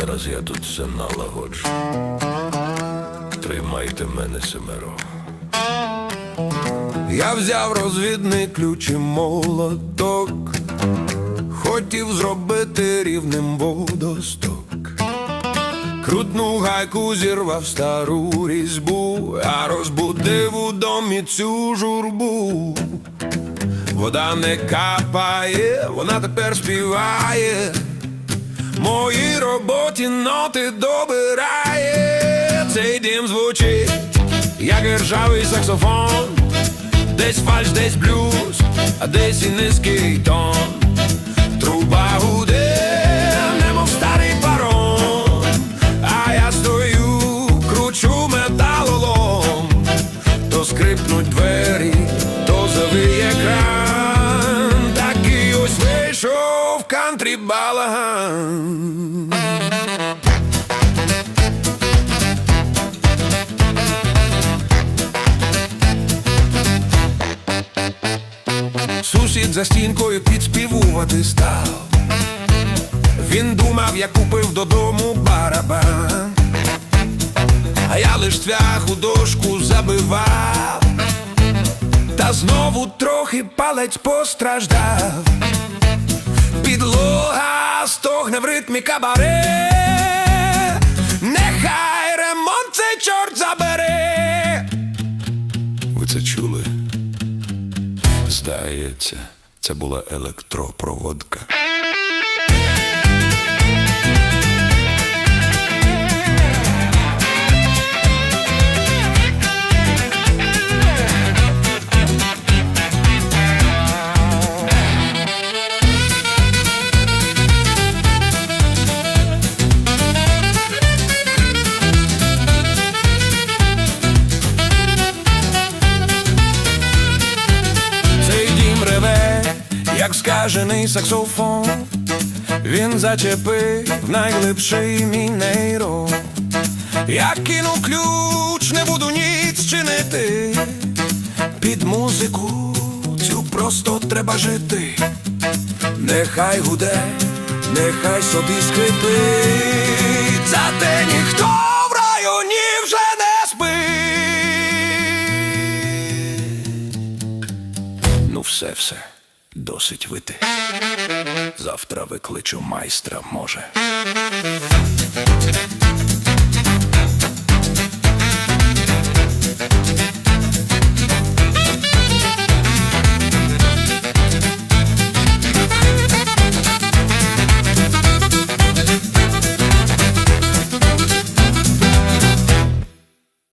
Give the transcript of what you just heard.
Зараз я тут все налагоджу. Тримайте мене семеро. Я взяв розвідний ключ і молоток, хотів зробити рівним водосток. Крутнув гайку, зірвав стару різьбу, а розбудив у домі цю журбу. Вода не капає, вона тепер співає. Моїй роботі ноти добирає. Цей дім звучить, як ржавий саксофон. Десь фальш, десь блюз, а десь і низький тон. Труба кантрі балаган. Сусід за стінкою підспівувати став. Він думав, я купив додому барабан. А я лиш цвях дошку забивав, та знову трохи палець постраждав. Підлога стогне в ритмі кабаре. Нехай ремонт цей чорт забере. Ви це чули? Здається, це була електропроводка. Як саксофон. Він зачепив найглибший мій нейрон. Я кину ключ, не буду ніц чинити. Під музику цю просто треба жити. Нехай гуде, нехай собі скрипить. Зате ніхто в районі вже не спить. Ну, все, все, досить вити. Завтра викличу майстра, може.